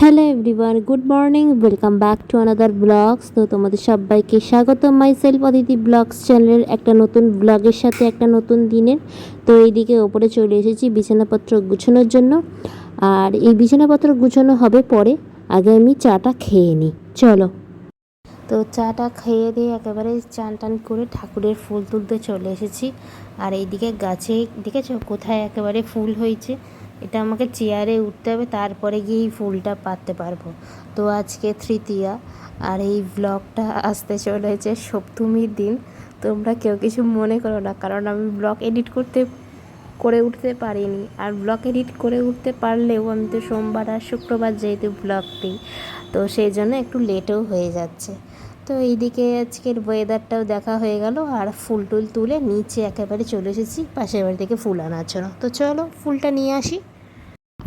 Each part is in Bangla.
Hello everyone good morning welcome back to another blogs তো তোমাদের সবাইকে স্বাগত মাই সেলফ অদিতি ব্লগস চ্যানেলের একটা নতুন ব্লগের সাথে একটা নতুন দিনের। তো এইদিকে ওপরে চলে এসেছি বিছানাপত্র গুছানোর জন্য। আর এই বিছানাপত্র গুছানো হবে পরে, আগে আমি চাটা খেয়ে নিই। চলো। তো চাটা খেয়ে দিয়ে একেবারে চান টান করে ঠাকুরের ফুল তুলতে চলে এসেছি। আর এইদিকে গাছে, দেখেছ কোথায় একেবারে ফুল হয়েছে? এটা আমাকে চেয়ারে উঠতে হবে, তারপরে গিয়ে এই ফুলটা পাততে পারব। তো আজকে তৃতীয়া, আর এই ব্লগটা আসতে চলেছে সপ্তমীর দিন। তোমরা কেউ কিছু মনে করো না, কারণ আমি ব্লগ এডিট করতে, করে উঠতে পারিনি। আর ব্লগ এডিট করে উঠতে পারলেও আমি তো সোমবার আর শুক্রবার যেহেতু ব্লগ দিই, তো সেই জন্য একটু লেটও হয়ে যাচ্ছে। তো এইদিকে আজকের ওয়েদারটাও দেখা হয়ে গেল, আর ফুল টুল তুলে নিচে একেবারে চলে এসেছি, পাশের বাড়ি থেকে ফুল আনার জন্য। তো চলো, ফুলটা নিয়ে আসি।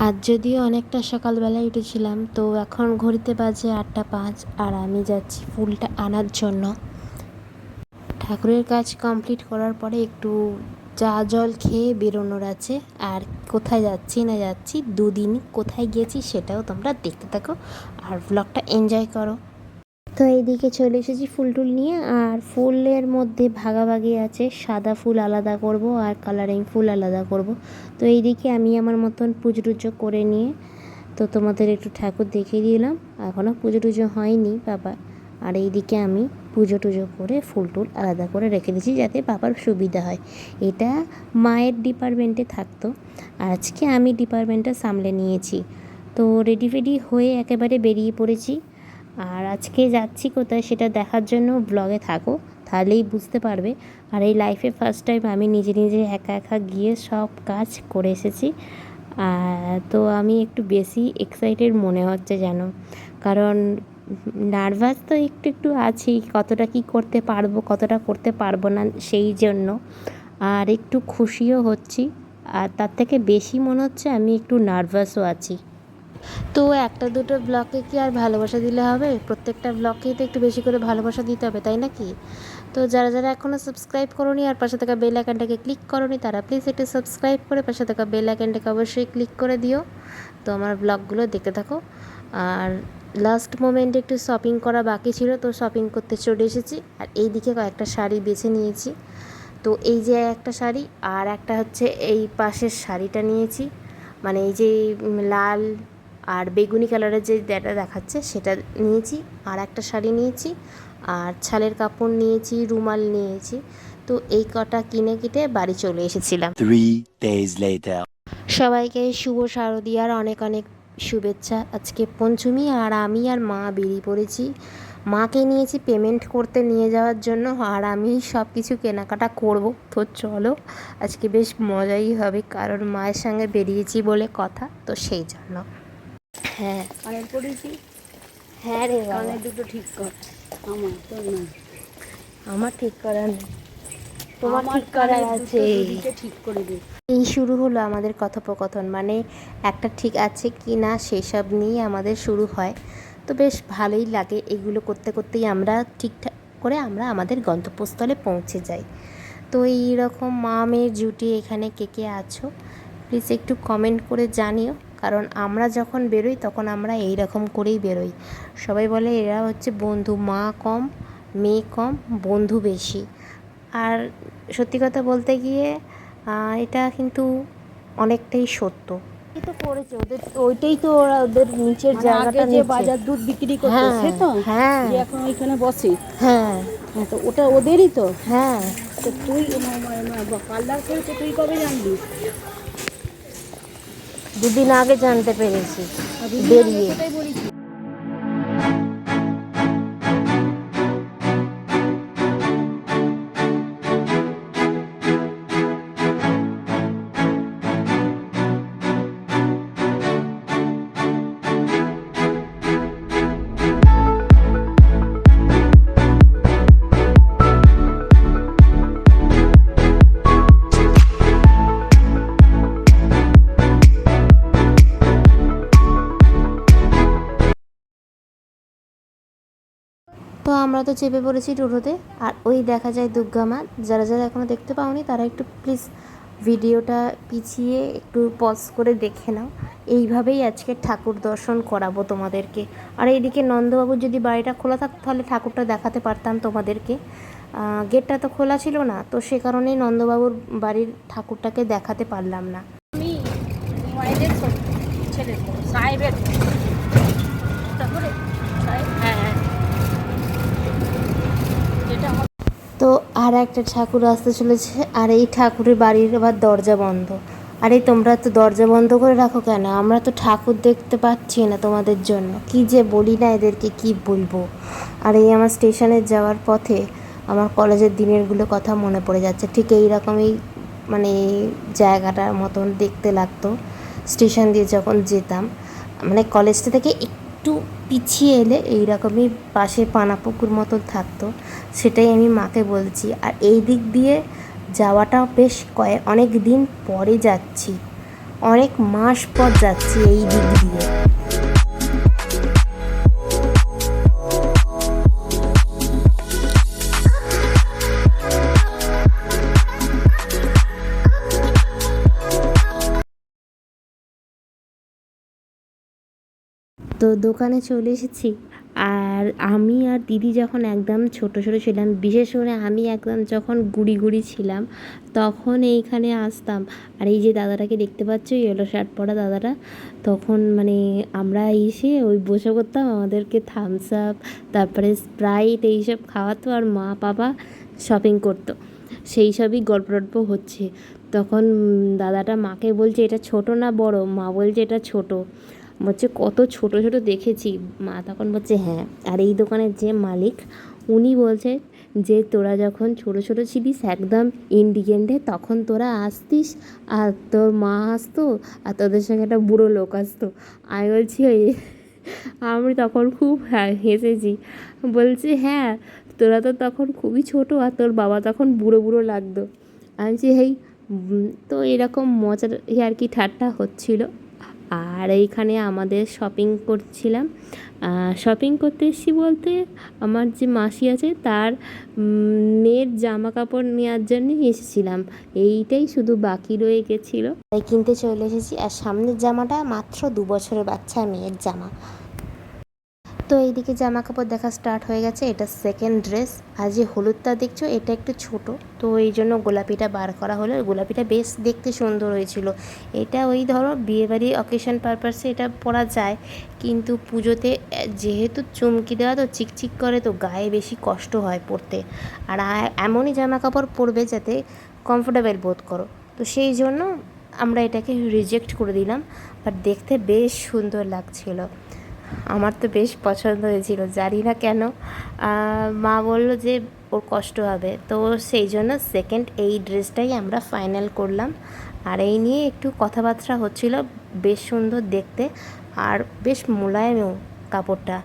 আজ যদিও অনেকটা সকালবেলায় উঠেছিলাম, তো এখন ঘড়িতে বাজে আটটা পাঁচ, আর আমি যাচ্ছি ফুলটা আনার জন্য। ঠাকুরের কাজ কমপ্লিট করার পরে একটু চা জল খেয়ে বেরোনোর আছে, আর কোথায় যাচ্ছি না যাচ্ছি, দুদিন কোথায় গিয়েছি সেটাও তোমরা দেখতে থাকো, আর ব্লগটা এনজয় করো। তো এইদিকে চলে এসেছি ফুল টুল নিয়ে, আর ফুলের মধ্যে ভাগাভাগি আছে, সাদা ফুল আলাদা করব আর কালারিং ফুল আলাদা করব। তো এইদিকে আমি আমার মতন পুজো টুজো করে নিয়ে, তো তোমাদের একটু ঠাকুর দেখিয়ে দিলাম। এখনও পুজো টুজো হয়নি বাবা আর এইদিকে আমি পুজো টুজো করে ফুল টুল আলাদা করে রেখে দিয়েছি যাতে বাবার সুবিধা হয়। এটা মায়ের ডিপার্টমেন্টে থাকতো, আজকে আমি ডিপার্টমেন্টটা সামলে নিয়েছি। তো রেডি ফেডি হয়ে একেবারে বেরিয়ে পড়েছি। আর আজকে যাচ্ছি কোথায় সেটা দেখার জন্য ব্লগে থাকো, তাহলেই বুঝতে পারবে। আর এই লাইফে ফার্স্ট টাইম আমি নিজে নিজে একা একা গিয়ে সব কাজ করে এসেছি। তো আমি একটু বেশি এক্সাইটেড মনে হচ্ছে যেন। কারণ নার্ভাস তো একটু একটু আছেই কতটা কি করতে পারব, কতটা করতে পারব না সেই জন্য। আর একটু খুশিও হচ্ছি। আর তার থেকে বেশি মনে হচ্ছে আমি একটু নার্ভাসও আছি। তো একটা দুটো ব্লকে কি আর ভালোবাসা দিলে হবে? প্রত্যেকটা ব্লকেই তো একটু বেশি করে ভালোবাসা দিতে হবে, তাই না কি তো যারা যারা এখনও সাবস্ক্রাইব করোনি আর পাশে থাকা বেল আইকনটাকে ক্লিক করোনি, তারা প্লিজ একটু সাবস্ক্রাইব করে পাশে থাকা বেল আইকনটাকে অবশ্যই ক্লিক করে দিও। তো আমার ব্লগগুলো দেখতে থাকো। আর লাস্ট মোমেন্টে একটু শপিং করা বাকি ছিল, তো শপিং করতে চলে এসেছি। আর এই দিকে কয়েকটা শাড়ি বেছে নিয়েছি। তো এই যে একটা শাড়ি আর একটা হচ্ছে এই পাশের শাড়িটা নিয়েছি। মানে এই যে লাল আর বেগুনি কালারের যে যেটা দেখাচ্ছে সেটা নিয়েছি আর একটা শাড়ি নিয়েছি আর ছালের কাপড় নিয়েছি রুমাল নিয়েছি। তো এই কটা কিনে কিটে বাড়ি চলে এসেছিলাম. সবাইকে শুভ শারদীয়ার অনেক অনেক শুভেচ্ছা। আজকে পঞ্চমী আর আমি আর মা বেরিয়ে পড়েছি। মাকে নিয়েছি পেমেন্ট করতে নিয়ে যাওয়ার জন্য আর আমি সব কিছু কেনাকাটা করব। তো চলো আজকে বেশ মজাই হবে কারণ মায়ের সঙ্গে বেরিয়েছি বলে কথা তো সেই জন্য। হ্যাঁ। কানের পড়েছি হ্যাঁ রে কানের দুটো ঠিক কর। আমার তো না। আমার ঠিক করার নেই। তোমার ঠিক করার আছে। ঠিক করে দে। এই শুরু হলো আমাদের কথোপকথন। মানে একটা ঠিক আছে কি না সেসব নিয়ে আমাদের শুরু হয়। তো বেশ ভালোই লাগে এগুলো করতে করতেই আমরা ঠিকঠাক করে আমরা আমাদের গন্তব্যস্থলে পৌঁছে যাই। তো এই রকম মা মেয়ের জুটি এখানে কে কে আছো? প্লিজ একটু কমেন্ট করে জানিও। কারণ আমরা যখন বেরোই তখন আমরা এই রকম করেই বেরোই। সবাই বলে এরা হচ্ছে বন্ধু মা কম মেয়ে কম বন্ধু বেশি। আর সত্যি কথা বলতে গিয়ে এটা কিন্তু অনেকটাই সত্য। তো করেছে ওদের ওইটাই তো ওরা ওদের নিচের মানে জায়গাটা যে বাজার দুধ বিক্রি করতো হ্যাঁ, সে তো? হ্যাঁ। এখন ওইখানে বসে। হ্যাঁ। হ্যাঁ তো ওটা ওদেরই তো? হ্যাঁ। তো তুই পার্লার করেছে তুই কবে জানবি? দুদিন আগে জানতে পেরেছি। বেরিয়ে। তো আমরা তো চেপে পড়েছি টোটোতে আর ওই দেখা যায় দুর্গা মা। যারা যারা এখনও দেখতে পাওনি, তারা একটু প্লিজ ভিডিওটা পিছিয়ে একটু পজ করে দেখে নাও। এইভাবেই আজকে ঠাকুর দর্শন করাবো তোমাদেরকে। আর এইদিকে নন্দবাবুর যদি বাড়িটা খোলা থাকতো তাহলে ঠাকুরটা দেখাতে পারতাম তোমাদেরকে। গেটটা তো খোলা ছিল না, তো সে কারণেই নন্দবাবুর বাড়ির ঠাকুরটাকে দেখাতে পারলাম না। আমি ছেলে সাহেবের তারপরে সাহেব হ্যাঁ হ্যাঁ যেটা আমার তো আর একটা ঠাকুর আসতে চলেছে, আর এই ঠাকুরের বাড়ির আবার দরজা বন্ধ। আরে তোমরা তো দরজা বন্ধ করে রাখো কেন? আমরা তো ঠাকুর দেখতে পাচ্ছি না তোমাদের জন্য। কি যে বলি না এদেরকে, কি বলব? আর এই আমার স্টেশনে যাওয়ার পথে আমার কলেজের দিনেরগুলো কথা মনে পড়ে যাচ্ছে। ঠিক এই রকমই মানে জায়গাটার মতন দেখতে লাগতো। স্টেশন দিয়ে যখন যেতাম মানে কলেজটা থেকে একটু পিছিয়ে এলে এই রকমই পাশে পানাপুকুর মতন থাকতো। সেটাই আমি মাকে বলছি। আর এই দিক দিয়ে যাওয়াটা বেশ কয়েক অনেক দিন পরে যাচ্ছি। অনেক মাস পর যাচ্ছি এই দিক দিয়ে। তো দোকানে চলে এসেছি। আর আমি আর দিদি যখন একদম ছোট ছোট ছিলাম, বিশেষ করে আমি একদম যখন গুড়ি গুড়ি ছিলাম, তখন এইখানে আসতাম। আর এই যে দাদাটাকে দেখতে পাচ্ছ ইয়েলো শার্ট পরা দাদাটা, তখন মানে আমরা এসে ওই বসে করতাম আমাদেরকে থামস আপ তারপরে স্প্রাইট এইসব খাওয়াতো আর মা, বাবা শপিং করতো। সেই সবই গল্প টল্প হচ্ছে। তখন দাদাটা মাকে বলছে, এটা ছোট না বড়? মা বলছে, এটা ছোট। বলছে, কত ছোট ছোট দেখেছি। মা তখন বলছে হ্যাঁ। আর এই দোকানের যে মালিক, উনি বলছে যে, তোরা যখন ছোট ছোট ছিলিস, একদম ইন্ডিগেন্টে তখন তোরা আসতিস আর তোর মা আসতো আর তোদের সঙ্গে একটা বুড়ো লোক আসতো। আমি বলছি, ওই আমি তখন খুব হেসেছি। বলছে হ্যাঁ তোরা তো তখন খুবই ছোট আর তোর বাবা তখন বুড়ো বুড়ো লাগতো। আমি বলছি, হেই তো এরকম মজার আর কি ঠাট্টা হচ্ছিল? আর এইখানে আমাদের শপিং করছিলাম। শপিং করতে এসেছি বলতে আমার যে মাসি আছে তার মেয়ের জামা কাপড় নেওয়ার জন্য এসেছিলাম। এইটাই শুধু বাকি রয়ে গেছিল। কিনতে চলে এসেছি। আর সামনের জামাটা মাত্র দু বছরের বাচ্চা মেয়ের জামা। তো এইদিকে জামা কাপড় দেখা স্টার্ট হয়ে গেছে। এটা সেকেন্ড ড্রেস আর যে হলুদটা দেখছ, এটা একটু ছোট। তো এই জন্য গোলাপিটা বার করা হলো। গোলাপিটা বেশ দেখতে সুন্দর হয়েছিল। এটা ওই ধরো বিয়েবাড়ি অকেশন পারপাসে এটা পরা যায়। কিন্তু পুজোতে যেহেতু চুমকি দেওয়া, তো চিকচিক করে, তো গায়ে বেশি কষ্ট হয় পরতে। আর এমনই জামা কাপড় পরবে যাতে কমফোর্টেবল বোধ করো। তো সেই জন্য আমরা এটাকে রিজেক্ট করে দিলাম। বাট দেখতে বেশ সুন্দর লাগছিল। আমার তো বেশ পছন্দ হয়েছিল, জানি না কেন। মা বলল যে ওর কষ্ট হবে, তো সেই জন্য সেকেন্ড এই ড্রেসটাই আমরা ফাইনাল করলাম। আর এই নিয়ে একটু কথাবার্তা হচ্ছিল, বেশ সুন্দর দেখতে আর বেশ মোলায়েমও কাপড়টা।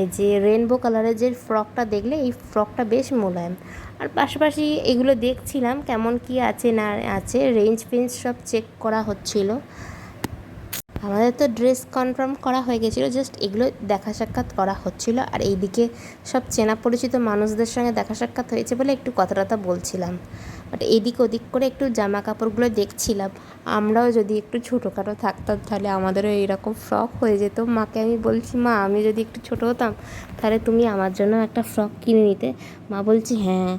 এই যে রেনবো কালারের যে ফ্রকটা দেখলে, এই ফ্রকটা বেশ মোলায়েম। আর পাশাপাশি এগুলো দেখছিলাম, কেমন কি আছে না আছে রেঞ্জ ফেঞ্জ সব চেক করা হচ্ছিল। আমাদের তো ড্রেস কনফার্ম করা হয়ে গেছিল জাস্ট এগুলো দেখা সাক্ষাৎ করা হচ্ছিল। আর এইদিকে সব চেনা পরিচিত মানুষদের সঙ্গে দেখা সাক্ষাৎ হয়েছে বলে একটু কথা টথা বলছিলাম। বাট এদিক ওদিক করে একটু জামা কাপড়গুলো দেখছিলাম। আমরাও যদি একটু ছোটোখাটো থাকতাম, তাহলে আমাদেরও এইরকম ফ্রক হয়ে যেত। মাকে আমি বলছি, মা, আমি যদি একটু ছোটো হতাম, তাহলে তুমি আমার জন্য একটা ফ্রক কিনে নিতে। মা বলছি হ্যাঁ।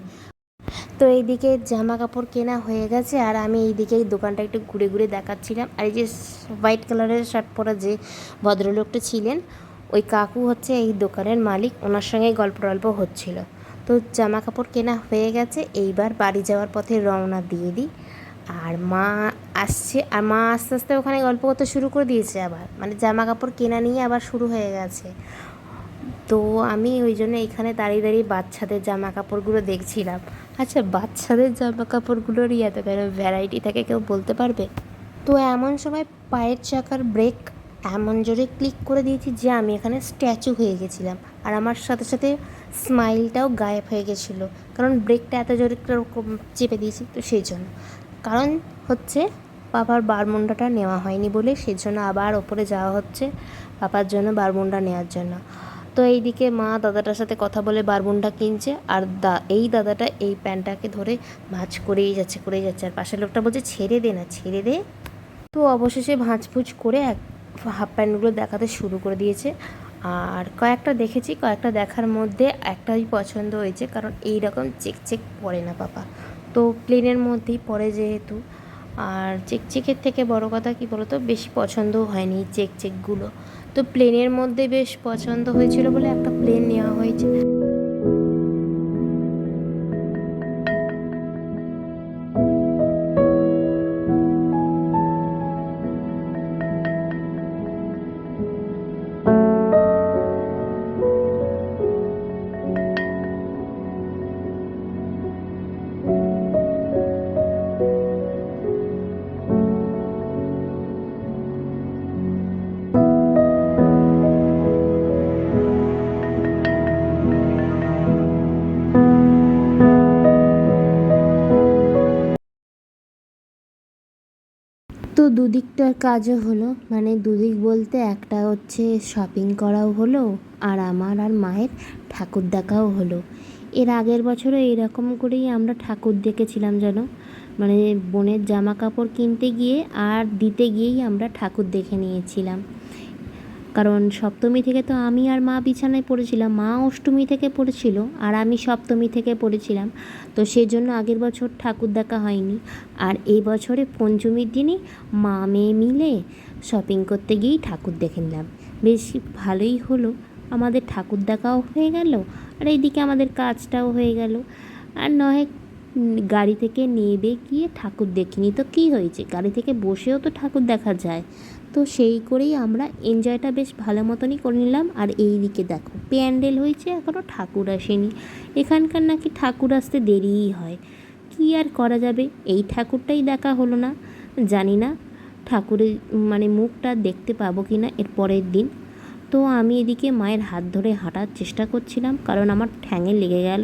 তো এইদিকে জামা কাপড় কেনা হয়ে গেছে আর আমি এইদিকে এই দোকানটা একটু ঘুরে ঘুরে দেখাচ্ছিলাম। আর এই যে হোয়াইট কালারের শার্ট পরা যে ভদ্রলোকটা ছিলেন, ওই কাকু হচ্ছে এই দোকানের মালিক, ওনার সঙ্গে গল্প টল্প হচ্ছিল। তো জামা কাপড় কেনা হয়ে গেছে, এইবার বাড়ি যাওয়ার পথে রওনা দিয়ে দিই। আর মা আসছে, আর মা আস্তে আস্তে ওখানে গল্প করতে শুরু করে দিয়েছে আবার। মানে জামা কাপড় কেনা নিয়ে আবার শুরু হয়ে গেছে। তো আমি ওই জন্য এখানে দাঁড়িয়ে দাঁড়িয়ে বাচ্চাদের জামা কাপড়গুলো দেখছিলাম। আচ্ছা বাচ্চাদের জামা কাপড়গুলোরই এত কেন? ভ্যারাইটি থাকে, কেউ বলতে পারবে? তো এমন সময় পায়ের চাকার ব্রেক এমন জোরে ক্লিক করে দিয়েছি যে আমি এখানে স্ট্যাচু হয়ে গেছিলাম। আর আমার সাথে সাথে স্মাইলটাও গায়েব হয়ে গেছিল। কারণ ব্রেকটা এত জোরে চেপে দিয়েছি, তো সেই জন্য। কারণ হচ্ছে, বাবার বারমুন্ডাটা নেওয়া হয়নি বলে সেই জন্য আবার ওপরে যাওয়া হচ্ছে পাপার জন্য বারমুন্ডা নেওয়ার জন্য। তো এইদিকে মা দাদাটার সাথে কথা বলে বারবুনটা কিনছে, আর দা, এই দাদাটা এই প্যান্টটাকে ধরে ভাঁজ করেই যাচ্ছে করেই যাচ্ছে। আর পাশের লোকটা বলছে, ছেড়ে দে না, ছেড়ে দে। তো অবশেষে ভাঁজভুজ করে এক হাফ প্যান্টগুলো দেখাতে শুরু করে দিয়েছে। আর কয়েকটা দেখেছি, কয়েকটা দেখার মধ্যে একটাই পছন্দ হয়েছে, কারণ এই রকম চেক চেক পড়ে না পাপা। তো প্লেনের মধ্যেই পড়ে যেহেতু। আর চেক চেকের থেকে বড় কথা কি বলতো, বেশি পছন্দও হয়নি চেক চেকগুলো তো প্লেনের মধ্যে বেশ পছন্দ হয়েছিল বলে একটা প্লেন নেওয়া হয়েছে। দুদিকটার কাজও হলো। মানে দুদিক বলতে একটা হচ্ছে শপিং করাও হলো, আর আমার আর মায়ের ঠাকুর দেখাও হলো। এর আগের বছরও এরকম করেই আমরা ঠাকুর দেখেছিলাম যেন। মানে বোনের জামা কাপড় কিনতে গিয়ে আর দিতে গিয়েই আমরা ঠাকুর দেখে নিয়েছিলাম। কারণ সপ্তমী থেকে তো আমি আর মা বিছানায় পড়েছিলাম, মা অষ্টমী থেকে পড়েছিল আর আমি সপ্তমী থেকে পড়েছিলাম। তো সেই জন্য আগের বছর ঠাকুর দেখা হয়নি। আর এই বছরে পঞ্চমীর দিনই মা মেয়ে মিলে শপিং করতে গিয়েই ঠাকুর দেখে নিলাম। বেশ ভালোই হলো। আমাদের ঠাকুর দেখাও হয়ে গেল আর এইদিকে আমাদের কাজটাও হয়ে গেল। আর নয়, গাড়ি থেকে নেবে গিয়ে ঠাকুর দেখিনি। তো কী হয়েছে? গাড়ি থেকে বসেও তো ঠাকুর দেখা যায়। তো সেই করেই আমরা এনজয়টা বেশ ভালো মতনই করে নিলাম। আর এই দিকে দেখো, প্যান্ডেল হয়েছে এখনও ঠাকুর আসেনি। এখানকার নাকি ঠাকুর আসতে দেরিই হয়। কী আর করা যাবে? এই ঠাকুরটাই দেখা হলো না। জানি না ঠাকুরের মানে মুখটা দেখতে পাবো কি না এর পরের দিন। তো আমি এদিকে মায়ের হাত ধরে হাঁটার চেষ্টা করছিলাম, কারণ আমার ঠ্যাঙে লেগে গেল।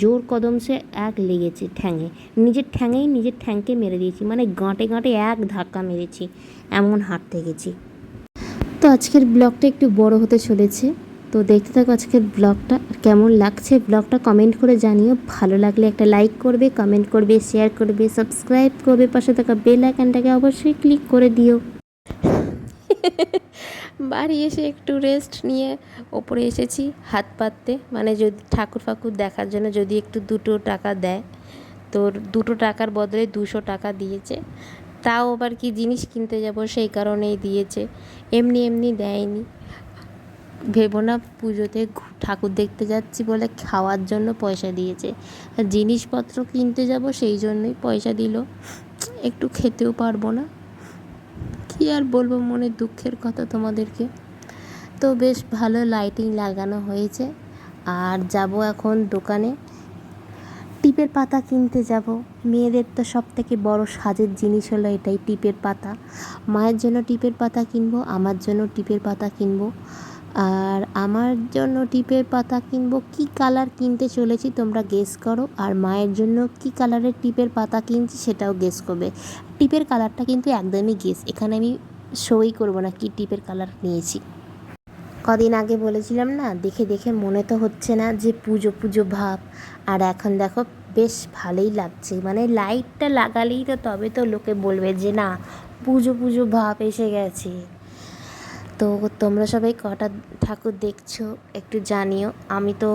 জোর কদম সে এক লেগেছে ঠ্যাঙে। নিজের ঠ্যাঙেই নিজের ঠ্যাংকে মেরে দিয়েছি মানে গাঁটে গাঁটে এক ধাক্কা মেরেছি, এমন হাঁটতে গেছি। তো আজকের ব্লগটা একটু বড় হতে চলেছে। তো দেখতে থাকো আজকের ব্লগটা কেমন লাগছে ব্লগটা কমেন্ট করে জানিও। ভালো লাগলে একটা লাইক করবে, কমেন্ট করবে, শেয়ার করবে, সাবস্ক্রাইব করবে, পাশে থাকা বেল আইকনটাকে অবশ্যই ক্লিক করে দিও। বাড়ি এসে একটু রেস্ট নিয়ে ওপরে এসেছি, হাত পাততে। মানে যদি ঠাকুর ফাকুর দেখার জন্য যদি একটু দুটো টাকা দেয় তোর দুটো টাকার বদলে দুশো টাকা দিয়েছে। তাও আবার কি জিনিস কিনতে যাব সেই কারণেই দিয়েছে। এমনি এমনি দেয়নি। ভেবো না, পুজোতে ঠাকুর দেখতে যাচ্ছি বলে খাওয়ার জন্য পয়সা দিয়েছে। জিনিসপত্র কিনতে যাব সেই জন্যই পয়সা দিল। একটু খেতেও পারব না। কী আর বলব মনে দুঃখের কথা তোমাদেরকে। তো বেশ ভালো লাইটিং লাগানো হয়েছে। আর যাব এখন দোকানে। টিপের পাতা কিনতে যাব। মেয়েদের তো সব থেকে বড়ো সাজের জিনিস হলো এটাই, টিপের পাতা। মায়ের জন্য টিপের পাতা কিনবো, আমার জন্য টিপের পাতা কিনবো। আর আমার জন্য টিপের পাতা কিনবো, কি কালার কিনতে চলেছি তোমরা গেস করো। আর মায়ের জন্য কি কালারের টিপের পাতা কিনছি সেটাও গেস করবে। টিপের কালারটা কিন্তু একদমই গেস এখানে আমি শোই করব না কি টিপের কালার নিয়েছি। কদিন আগে বলেছিলাম না, দেখে দেখে মনে তো হচ্ছে না যে পুজো পুজো ভাব। আর এখন দেখো, বেশ ভালোই লাগছে। মানে লাইটটা লাগালেই তো তবে তো লোকে বলবে যে না, পুজো পুজো ভাব এসে গেছে। তো তোমরা সবাই কটা ঠাকুর দেখছ একটু জানিও। আমি তো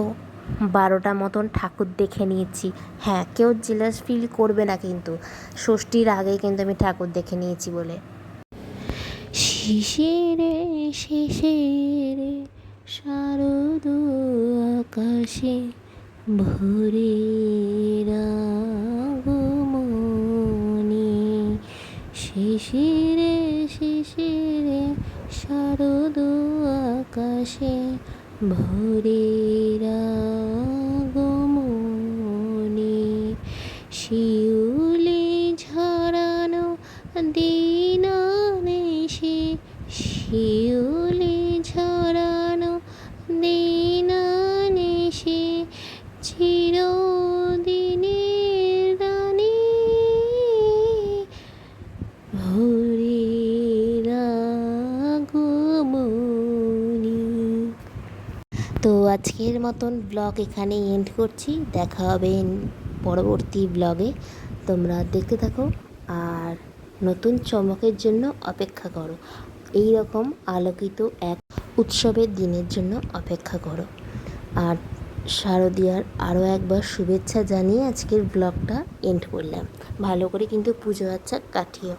বারোটা মতন ঠাকুর দেখে নিয়েছি। হ্যাঁ কেউ জেলাস ফিল করবে না কিন্তু। ষষ্ঠীর আগেই কিন্তু আমি ঠাকুর দেখে নিয়েছি বলে। শিশিরে শিশিরে, শারদ আকাশে ভোরে আগমনী শিশিরে শিশিরে শারদ আকাশে ভরে আগমনী শিউলি ঝরানো দিন নেশে মতন ব্লগ এখানে এন্ড করছি। দেখা হবে পরবর্তী ব্লগে তোমরা দেখতে থাকো আর নতুন চমকের জন্য অপেক্ষা করো। এই রকম আলোকিত এক উৎসবের দিনের জন্য অপেক্ষা করো। আর শারদীয়ার আরও একবার শুভেচ্ছা জানিয়ে আজকের ব্লগটা এন্ড করলাম। ভালো করে কিন্তু পুজো আচ্ছা কাটিও।